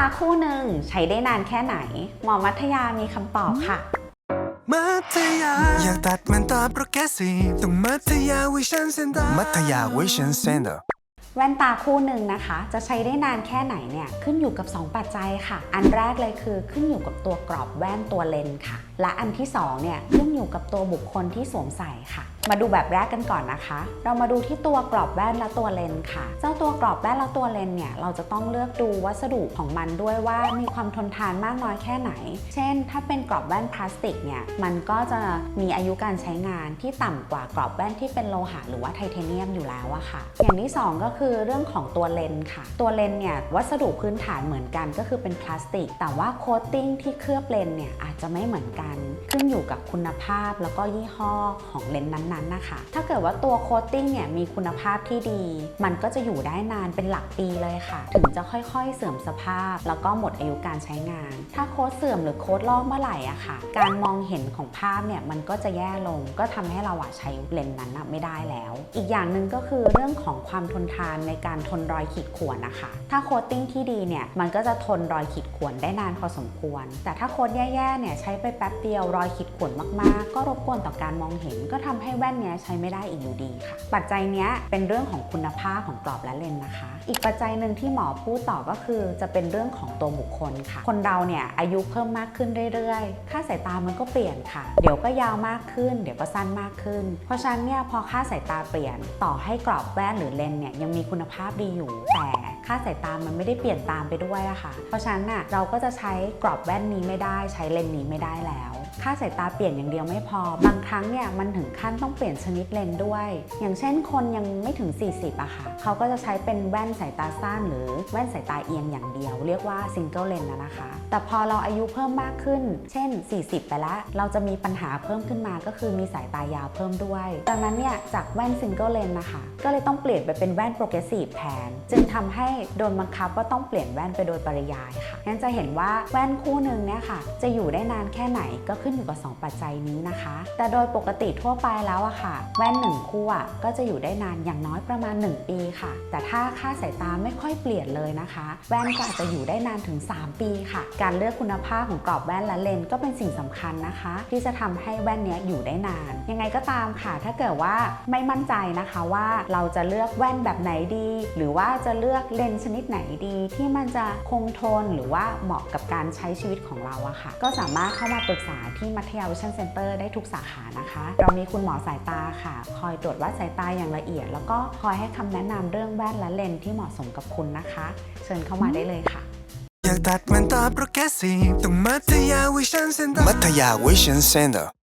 าคู่หนึ่งใช้ได้นานแค่ไหน หมอมัธยามีคำตอบค่ะ มัธยา อยากตัดมันตาโปรแกรสซีฟต้องมัธยาวิชั่นเซ็นเตอร์มัธยาวิชั่นเซ็นเตอร์ แว่นตาคู่หนึ่งนะคะ จะใช้ได้นานแค่ไหนเนี่ยขึ้นอยู่กับ 2 ปัจจัยค่ะ อันแรกเลยคือขึ้นอยู่กับตัวกรอบแว่นตัวเลนค่ะ และอันที่2เนี่ยขึ้นอยู่กับตัวบุคคลที่สวมใส่ค่ะ มาดูแบบแรกกันก่อนนะคะ เรามาดูที่ตัวกรอบแว่นและตัวเลนค่ะ เจ้าตัวกรอบแว่นและตัวเลนเนี่ยเราจะต้องเลือกดูวัสดุของมันด้วยว่ามีความทนทานมากน้อยแค่ไหน เช่น ถ้าเป็นกรอบแว่นพลาสติกเนี่ยมันก็จะมีอายุการใช้งานที่ต่ำกว่ากรอบแว่นที่เป็นโลหะหรือว่าไทเทเนียมอยู่แล้วอะค่ะ อย่างที่สองก็คืือเรื่องของตัวเลนส์ค่ะ ตัวเลนส์เนี่ยวัสดุพื้นฐานเหมือนกันก็คือเป็นพลาสติก แต่ว่าโคตติ้งที่เคลือบเลนส์เนี่ยอาจจะไม่เหมือนกัน ขึ้นอยู่กับคุณภาพแล้วก็ยี่ห้อของเลนส์นั้นๆนะคะ ถ้าเกิดว่าตัวโคตติ้งเนี่ยมีคุณภาพที่ดี มันก็จะอยู่ได้นานเป็นหลักปีเลยค่ะ ถึงจะค่อยๆ เสื่อมสภาพ แล้วก็หมดอายุการใช้งาน ถ้าโค้ดเสื่อมหรือโค้ดลอกเมื่อไหร่อะค่ะ การมองเห็นของภาพเนี่ยมันก็จะแย่ลง ก็ทำให้เราอะใช้เลนส์นั้นไม่ได้แล้ว อีกอย่างหนึ่งก็คือเรื่องของความทนทานในการทนรอยขีดข่วนนะคะ ถ้าโคตติ้งที่ดีเนี่ยมันก็จะทนรอยขีดข่วนได้นานพอสมควร แต่ถ้าโค้ดแย่ๆเนี่ยใช้ไปแป๊บเดียวรอยขีดข่วนมากๆ ก็รบกวนต่อการมองเห็น ก็ทำให้แว่นเนี้ยใช้ไม่ได้อีกอยู่ดีค่ะ ปัจจัยเนี้ยเป็นเรื่องของคุณภาพของกรอบและเลนส์นะคะ อีกปัจจัยหนึ่งที่หมอพูดต่อก็คือจะเป็นเรื่องของตัวบุคคลค่ะ คนเราเนี่ยอายุเพิ่มมากขึ้นเรื่อยๆ ค่าสายตามันก็เปลี่ยนค่ะ เดี๋ยวก็ยาวมากขึ้น เดี๋ยวก็สั้นมากขึ้น เพราะฉะนั้นเนี่ยพอค่าสายตาเปลี่ยนต่อให้กรอบแว่นหรือเลนส์เนี่ยยังมีคุณภาพดีอยู่ แต่ค่าสายตามันไม่ได้เปลี่ยนตามไปด้วยอะค่ะ เพราะฉะนั้นน่ะเราก็จะใช้กรอบแว่นนี้ไม่ได้ ใช้เลนส์นี้ไม่ได้แล้ว ค่าสายตาเปลี่ยนอย่างเดียวไม่พอ บางครั้งเนี่ยมันถึงขั้นต้องเปลี่ยนชนิดเลนส์ด้วย อย่างเช่นคนยังไม่ถึง 40อะค่ะ เขาก็จะใช้เป็นแว่นสายตาสั้นหรือแว่นสายตาเอียงอย่างเดียว เรียกว่าซิงเกิลเลนส์นะคะ แต่พอเราอายุเพิ่มมากขึ้น เช่น 40 ไปแล้ว เราจะมีปัญหาเพิ่มขึ้นมาก็คือมีสายตายาวเพิ่มด้วย ดังนั้นเนี่ยจากแว่นซิงเกิลเลนส์นะคะ ก็เลยต้องเปลี่ยนไปเป็นแว่นโปรเกรสซีฟแทน จึงทำให้โดนบังคับว่าต้องเปลี่ยนแว่นไปโดยปริยายค่ะงั้นจะเห็นว่าแว่นคู่หนึ่งเนี่ยค่ะ จะอยู่ได้นานแค่ไหนก็ขึ้นอยู่กับ 2 ปัจจัยนี้นะคะ แต่โดยปกติทั่วไปแล้วอะค่ะ แว่นหนึ่งคู่อะก็จะอยู่ได้นานอย่างน้อยประมาณ 1 ปีค่ะ แต่ถ้าค่าสายตาไม่ค่อยเปลี่ยนเลยนะคะ แว่นก็อาจจะอยู่ได้นานถึง 3 ปีค่ะ การเลือกคุณภาพของกรอบแว่นและเลนส์ก็เป็นสิ่งสำคัญนะคะ ที่จะทำให้แว่นนี้อยู่ได้นาน ยังไงก็ตามค่ะ ถ้าเกิดว่าไม่มั่นใจนะคะว่าเราจะเลือกแว่นแบบไหนดี หรือว่าจะเลือกเลนส์ชนิดไหนดี ที่มันจะคงทนหรือว่าเหมาะกับการใช้ชีวิตของเราอะค่ะ ก็สามารถเข้ามาปรึกษาที่มัธยาวิชั่นเซ็นเตอร์ได้ทุกสาขานะคะ เรามีคุณหมอสายตาค่ะ คอยตรวจวัดสายตาอย่างละเอียด แล้วก็คอยให้คำแนะนำเรื่องแว่นและเลนส์ที่เหมาะสมกับคุณนะคะ เชิญเข้ามาได้เลยค่ะอยากตัดมันตาโปรแกรสซีฟต้องมัธยาวิชั่นเซ็นเตอร์มัธยาวิชั่นเซ็นเตอร์